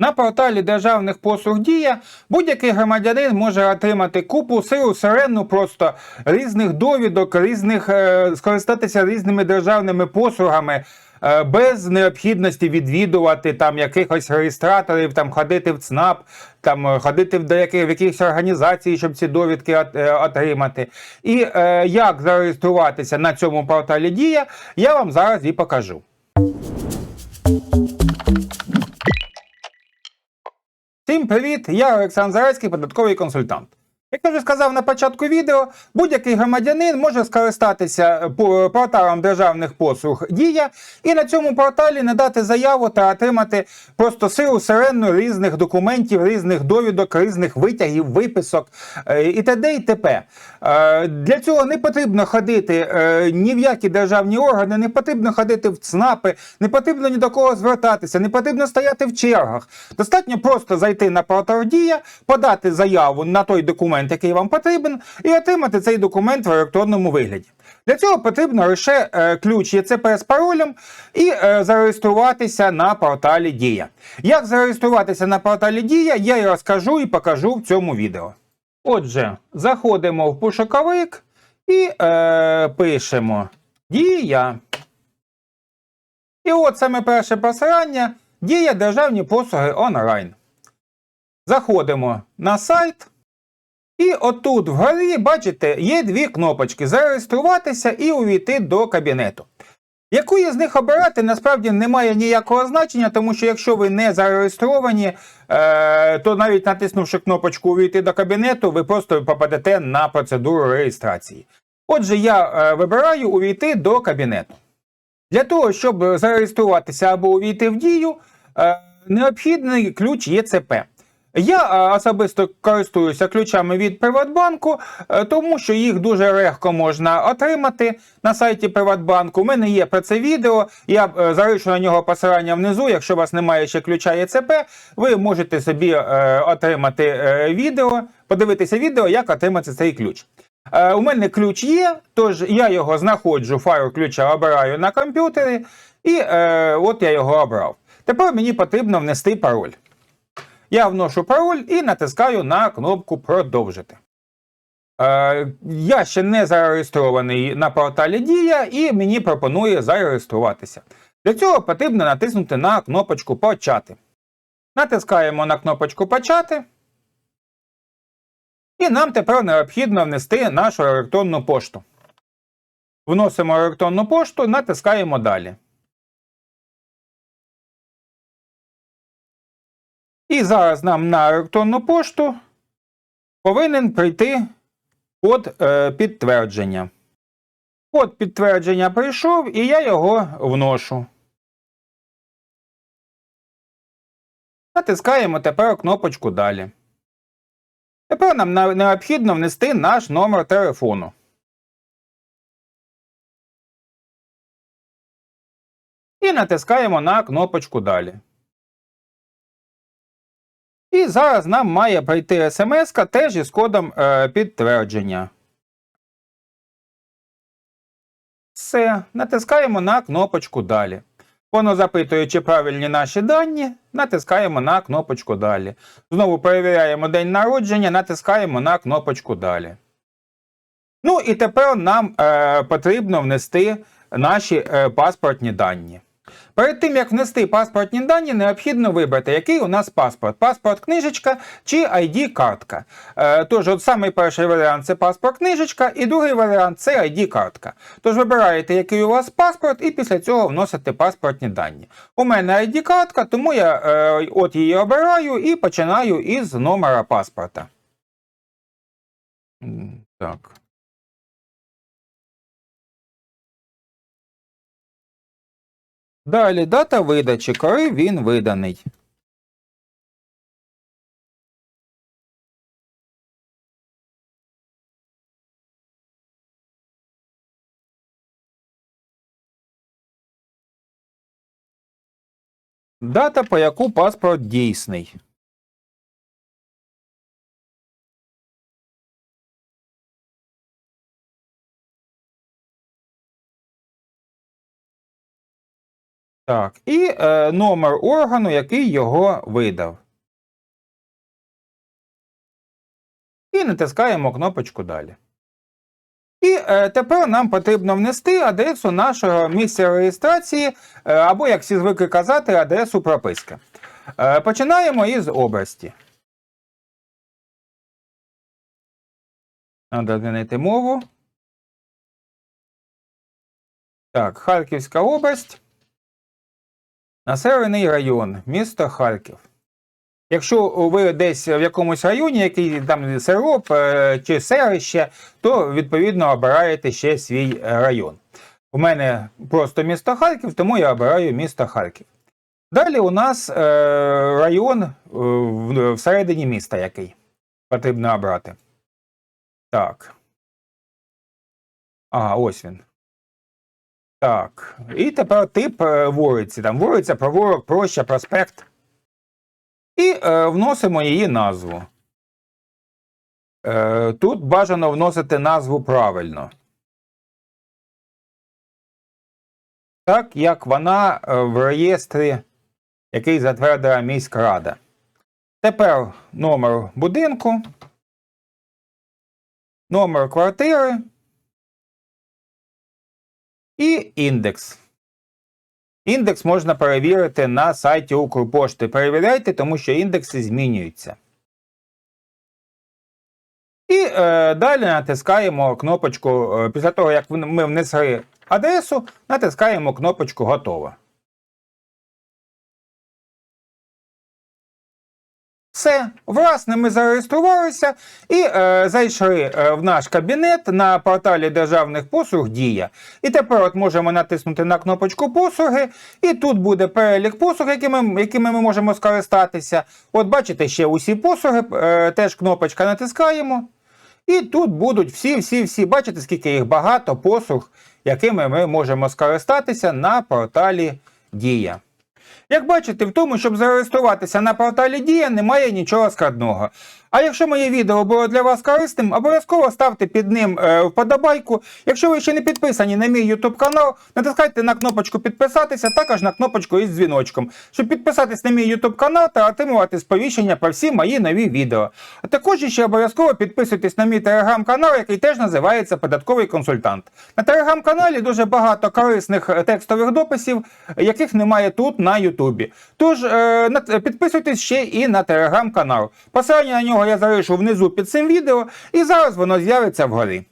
На порталі державних послуг Дія будь-який громадянин може отримати купу сиру сирену просто різних довідок, різних е, скористатися різними державними послугами. е, Без необхідності відвідувати там якихось реєстраторів, там ходити в ЦНАП, там е, ходити в деяких в якихось організацій, щоб ці довідки е, отримати. І е, як зареєструватися на цьому порталі Дія, я вам зараз і покажу. Привіт! Я Олександр Зарецький, податковий консультант. Як я вже сказав на початку відео, будь-який громадянин може скористатися порталом державних послуг Дія і на цьому порталі надати заяву та отримати просто силу сирену різних документів, різних довідок, різних витягів, виписок е, і т.д. і т.п. Е, Для цього не потрібно ходити е, ні в які державні органи, не потрібно ходити в ЦНАПи, не потрібно ні до кого звертатися, не потрібно стояти в чергах. Достатньо просто зайти на портал Дія, подати заяву на той документ, який вам потрібен, і отримати цей документ в електронному вигляді. Для цього потрібно лише е, ключ ЄЦП з паролем і е, зареєструватися на порталі Дія. Як зареєструватися на порталі Дія, я і розкажу і покажу в цьому відео. Отже, заходимо в пошуковик і е, пишемо Дія. І от саме перше посилання Дія державні послуги онлайн. Заходимо на сайт. І отут вгорі, бачите, є дві кнопочки: зареєструватися і увійти до кабінету. Яку із них обирати, насправді немає ніякого значення, тому що якщо ви не зареєстровані, е, то навіть натиснувши кнопочку Увійти до кабінету, ви просто попадете на процедуру реєстрації. Отже, я е, вибираю увійти до кабінету. Для того, щоб зареєструватися або увійти в дію, е, необхідний ключ ЄЦП. Я особисто користуюся ключами від Приватбанку, е, тому що їх дуже легко можна отримати на сайті Приватбанку. У мене є про це відео. Я е, залишу на нього посилання внизу. Якщо у вас немає ще ключа ЄЦП, ви можете собі е, отримати відео, подивитися відео, як отримати цей ключ. У мене ключ є, тож я його знаходжу, файл ключа обираю на комп'ютері, і от я його обрав. Тепер мені потрібно внести пароль. Я вношу пароль і натискаю на кнопку Продовжити. Е, я ще не зареєстрований на порталі Дія і мені пропонує зареєструватися. Для цього потрібно натиснути на кнопочку Почати. Натискаємо на кнопочку Почати. І нам тепер необхідно внести нашу електронну пошту. Вносимо електронну пошту, натискаємо далі. І зараз нам на електронну пошту повинен прийти код е, підтвердження. Код підтвердження прийшов, і я його вношу. Натискаємо тепер кнопочку Далі. Тепер нам необхідно внести наш номер телефону. І натискаємо на кнопочку Далі. І зараз нам має прийти смс теж із кодом е, підтвердження. Все, натискаємо на кнопочку Далі. Воно запитує, чи правильні наші дані, натискаємо на кнопочку Далі. Знову перевіряємо день народження, натискаємо на кнопочку Далі. Ну і тепер нам е, потрібно внести наші е, паспортні дані. Перед тим як внести паспортні дані, необхідно вибрати, який у нас паспорт: паспорт книжечка чи id картка Е, Тож, от самий перший варіант це паспорт книжечка, і другий варіант це id картка Тож вибираєте, який у вас паспорт, і після цього вносите паспортні дані. У мене id картка тому я е, от її обираю і починаю із номера паспорта. Так. Далі дата видачі, коли він виданий. Дата, по яку паспорт дійсний. Так, і е, номер органу, який його видав. І натискаємо кнопочку Далі. І е, тепер нам потрібно внести адресу нашого місця реєстрації, е, або, як всі звикли казати, адресу прописки. Е, починаємо із області. Треба змінити мову. Так, Харківська область. Населений район, місто Харків. Якщо ви десь в якомусь районі, який там село е, чи селище, то відповідно обираєте ще свій район. У мене просто місто Харків, тому я обираю місто Харків. Далі у нас е, район е, всередині міста, який потрібно обрати. Так. Ага, ось він. Так. І тепер тип е, вулиці. Там вулиця, провулок, проща, проспект. І е, вносимо її назву. Е, тут бажано вносити назву правильно. Так, як вона е, в реєстрі, який затвердила міськрада. Тепер номер будинку, номер квартири і індекс. Індекс можна перевірити на сайті Укрпошти. Перевіряйте, тому що індекси змінюються. І е, далі натискаємо кнопочку, е, після того, як ми внесли адресу, натискаємо кнопочку Готово. Все, власне, ми зареєструвалися і е, зайшли е, в наш кабінет на порталі державних послуг Дія. І тепер от можемо натиснути на кнопочку послуги, і тут буде перелік послуг, якими, якими ми можемо скористатися. От бачите, ще усі послуги, е, теж кнопочка натискаємо. І тут будуть всі-всі-всі, бачите, скільки їх багато послуг, якими ми можемо скористатися на порталі Дія. Як бачите, в тому, щоб зареєструватися на порталі Дія, немає нічого складного. А якщо моє відео було для вас корисним, обов'язково ставте під ним е, вподобайку. Якщо ви ще не підписані на мій YouTube канал, натискайте на кнопочку підписатися, також на кнопочку із дзвіночком, щоб підписатись на мій YouTube канал та отримувати сповіщення про всі мої нові відео. А також ще обов'язково підписуйтесь на мій телеграм-канал, який теж називається Податковий консультант. На телеграм-каналі дуже багато корисних е, текстових дописів, яких немає тут на Ютубі. Тож е, підписуйтесь ще і на телеграм-канал. Посилання на нього я залишу внизу під цим відео, і зараз воно з'явиться вгорі.